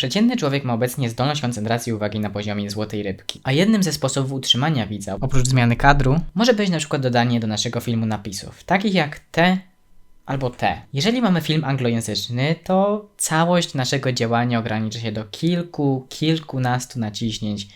Przeciętny człowiek ma obecnie zdolność koncentracji uwagi na poziomie złotej rybki. A jednym ze sposobów utrzymania widza, oprócz zmiany kadru, może być na przykład dodanie do naszego filmu napisów, takich jak te albo te. Jeżeli mamy film anglojęzyczny, to całość naszego działania ogranicza się do kilku, kilkunastu naciśnięć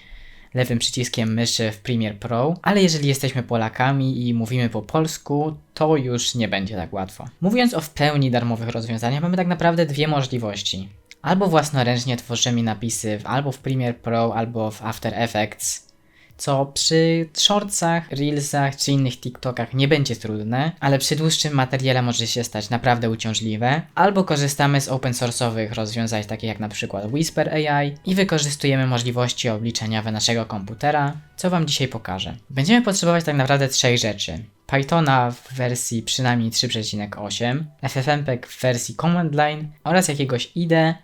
lewym przyciskiem myszy w Premiere Pro, ale jeżeli jesteśmy Polakami i mówimy po polsku, to już nie będzie tak łatwo. Mówiąc o w pełni darmowych rozwiązaniach, mamy tak naprawdę dwie możliwości. Albo własnoręcznie tworzymy napisy w- albo w Premiere Pro, albo w After Effects, co przy shortsach, reelsach czy innych TikTokach nie będzie trudne, ale przy dłuższym materiale może się stać naprawdę uciążliwe. Albo korzystamy z open source'owych rozwiązań takich jak na przykład Whisper AI i wykorzystujemy możliwości obliczeniowe naszego komputera, co Wam dzisiaj pokażę. Będziemy potrzebować tak naprawdę trzech rzeczy. Pythona w wersji przynajmniej 3.8, FFmpeg w wersji command line oraz jakiegoś IDE.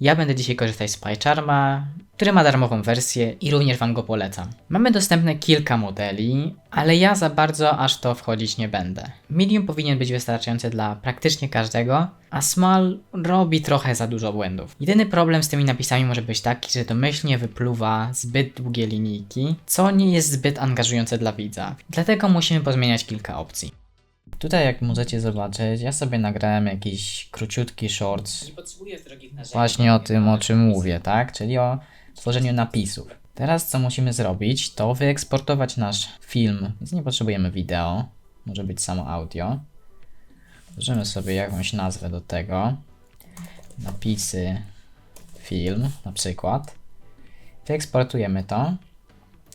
Ja będę dzisiaj korzystać z PyCharma, który ma darmową wersję i również Wam go polecam. Mamy dostępne kilka modeli, ale ja za bardzo aż to wchodzić nie będę. Medium powinien być wystarczający dla praktycznie każdego, a Small robi trochę za dużo błędów. Jedyny problem z tymi napisami może być taki, że domyślnie wypluwa zbyt długie linijki, co nie jest zbyt angażujące dla widza. Dlatego musimy pozmieniać kilka opcji. Tutaj jak możecie zobaczyć, ja sobie nagrałem jakiś króciutki shorts Właśnie o tym, o czym mówię, tak? Czyli o tworzeniu napisów. Teraz co musimy zrobić, to wyeksportować nasz film, więc nie potrzebujemy wideo, może być samo audio. Tworzymy sobie jakąś nazwę do tego. Napisy film na przykład. Wyeksportujemy to.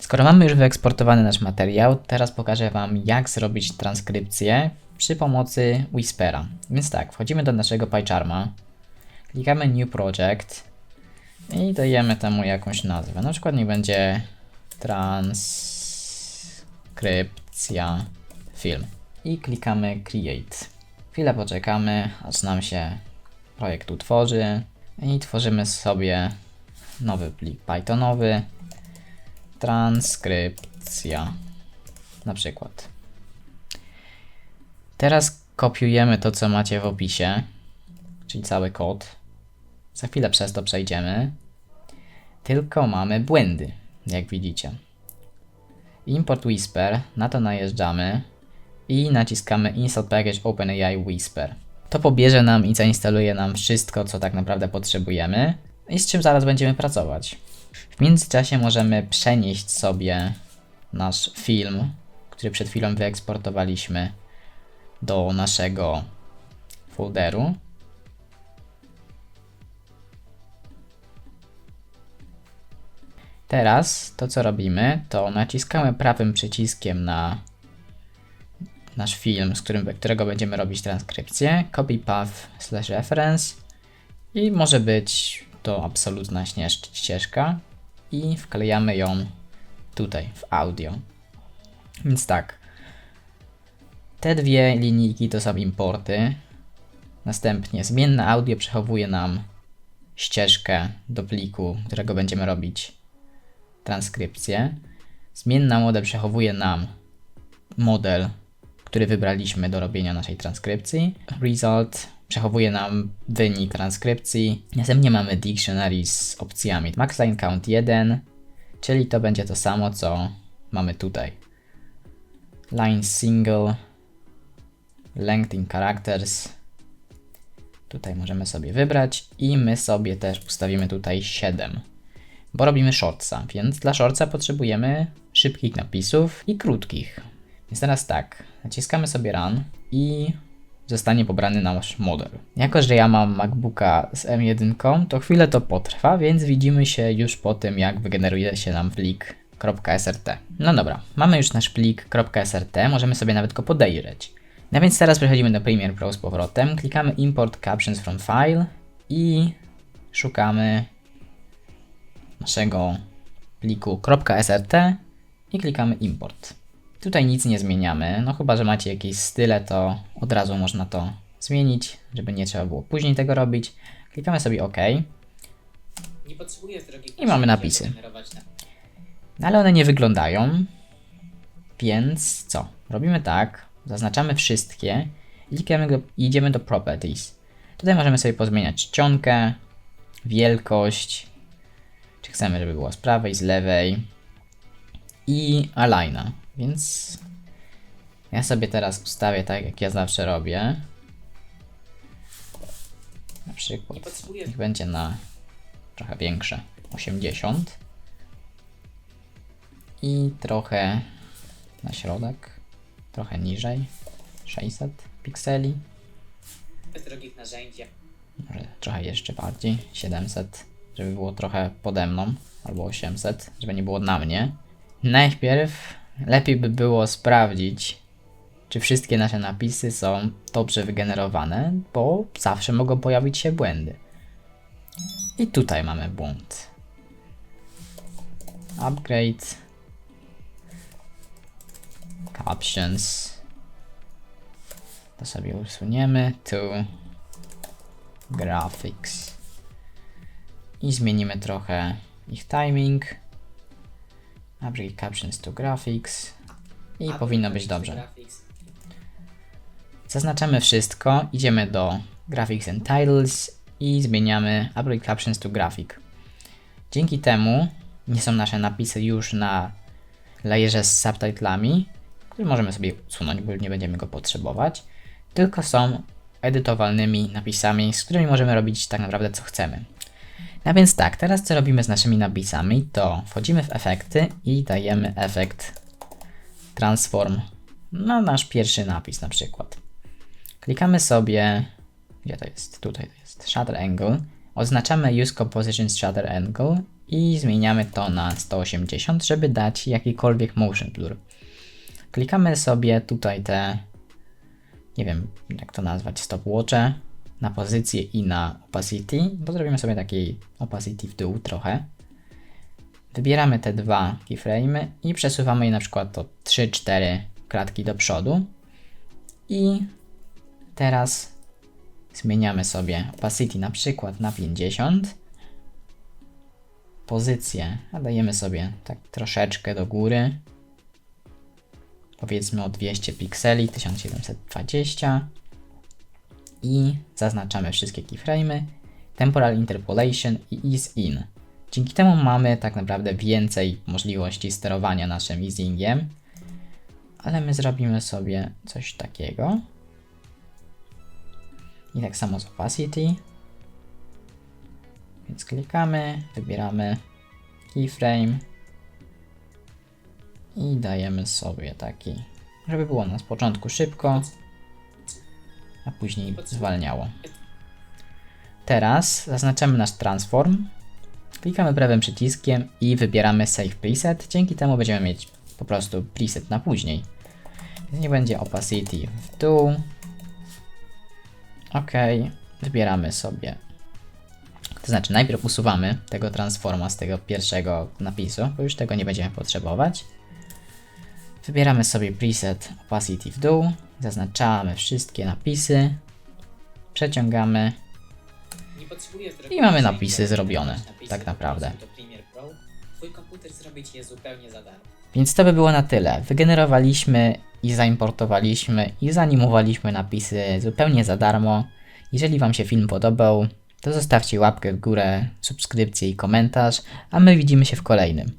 Skoro mamy już wyeksportowany nasz materiał, teraz pokażę Wam jak zrobić transkrypcję przy pomocy Whispera. Więc tak, wchodzimy do naszego PyCharma. Klikamy New Project i dajemy temu jakąś nazwę. Na przykład niech będzie transkrypcja film. I klikamy Create. Chwilę poczekamy, aż nam się projekt utworzy i tworzymy sobie nowy plik Pythonowy. Transkrypcja. Na przykład. Teraz kopiujemy to, co macie w opisie, czyli cały kod. Za chwilę przez to przejdziemy. Tylko mamy błędy, jak widzicie. Import Whisper, na to najeżdżamy i naciskamy Install Package OpenAI Whisper. To pobierze nam i zainstaluje nam wszystko, co tak naprawdę potrzebujemy i z czym zaraz będziemy pracować. W międzyczasie możemy przenieść sobie nasz film, który przed chwilą wyeksportowaliśmy do naszego folderu. Teraz to co robimy, to naciskamy prawym przyciskiem na nasz film, z którym, którego będziemy robić transkrypcję, copy path slash reference i może być to absolutna ścieżka i wklejamy ją tutaj w audio. Więc tak, te dwie linijki to są importy. Następnie zmienne audio przechowuje nam ścieżkę do pliku, którego będziemy robić transkrypcję. Zmienna model przechowuje nam model, który wybraliśmy do robienia naszej transkrypcji. Result przechowuje nam wynik transkrypcji. Następnie mamy dictionary z opcjami maxline count 1, czyli to będzie to samo, co mamy tutaj. Line single, length in characters. Tutaj możemy sobie wybrać i my sobie też ustawimy tutaj 7 bo robimy shortsa, więc dla shortsa potrzebujemy szybkich napisów i krótkich. Więc teraz tak, naciskamy sobie run i zostanie pobrany nasz model. Jako, że ja mam MacBooka z M1, to chwilę to potrwa, więc widzimy się już po tym, jak wygeneruje się nam plik .srt. No dobra, mamy już nasz plik .srt, możemy sobie nawet go podejrzeć. No więc teraz przechodzimy do Premiere Pro z powrotem, klikamy Import Captions from File i szukamy naszego pliku .srt i klikamy import. Tutaj nic nie zmieniamy, no chyba, że macie jakieś style, to od razu można to zmienić, żeby nie trzeba było później tego robić. Klikamy sobie OK Nie potrzebuję drogich I mamy napisy. no ale one nie wyglądają, więc co? Robimy tak, zaznaczamy wszystkie i klikamy idziemy do Properties. Tutaj możemy sobie pozmieniać czcionkę, wielkość, czy chcemy, żeby było z prawej, z lewej i aligna. Więc ja sobie teraz ustawię tak, jak ja zawsze robię. Na przykład niech będzie na trochę większe 80 i trochę na środek, trochę niżej 600 pikseli, drogich narzędzi. może trochę jeszcze bardziej 700, żeby było trochę pode mną albo 800, żeby nie było na mnie. Najpierw lepiej by było sprawdzić, czy wszystkie nasze napisy są dobrze wygenerowane, bo zawsze mogą pojawić się błędy. I tutaj mamy błąd. Upgrade. Captions. To sobie usuniemy. To graphics. I zmienimy trochę ich timing. Upgrade captions to graphics. I powinno być dobrze. Zaznaczamy wszystko, idziemy do Graphics and Titles i zmieniamy Upgrade Captions to Graphic. Dzięki temu nie są nasze napisy już na layerze z subtitlami, który możemy sobie usunąć, bo nie będziemy go potrzebować, tylko są edytowalnymi napisami, z którymi możemy robić tak naprawdę co chcemy. No więc tak, teraz co robimy z naszymi napisami, to wchodzimy w efekty i dajemy efekt transform na nasz pierwszy napis na przykład. Klikamy sobie, gdzie to jest? Tutaj to jest Shutter Angle. Oznaczamy Use Composition Shutter Angle i zmieniamy to na 180, żeby dać jakikolwiek motion blur. Klikamy sobie tutaj te, nie wiem jak to nazwać, stopwatche na pozycję i na opacity, bo zrobimy sobie taki opacity w dół trochę. Wybieramy te dwa keyframe'y i przesuwamy je na przykład o 3-4 klatki do przodu. I Teraz zmieniamy sobie opacity na przykład na 50. Pozycję dajemy sobie tak troszeczkę do góry. Powiedzmy o 200 pikseli, 1720. I zaznaczamy wszystkie keyframe'y. Temporal Interpolation i Ease In. Dzięki temu mamy tak naprawdę więcej możliwości sterowania naszym easingiem. Ale my zrobimy sobie coś takiego. I tak samo z opacity. Więc klikamy, wybieramy keyframe i dajemy sobie taki, żeby było na początku szybko, a później zwalniało. Teraz zaznaczamy nasz transform, klikamy prawym przyciskiem i wybieramy Save Preset. Dzięki temu będziemy mieć po prostu preset na później. Nie będzie opacity w dół, Ok, wybieramy sobie. To znaczy, najpierw usuwamy tego transforma z tego pierwszego napisu, bo już tego nie będziemy potrzebować. Wybieramy sobie preset opacity w dół, zaznaczamy wszystkie napisy, przeciągamy I mamy napisy zrobione, tak naprawdę. Więc to by było na tyle. Wygenerowaliśmy i zaimportowaliśmy i zanimowaliśmy napisy zupełnie za darmo. Jeżeli Wam się film podobał, to zostawcie łapkę w górę, subskrypcję i komentarz, a my widzimy się w kolejnym.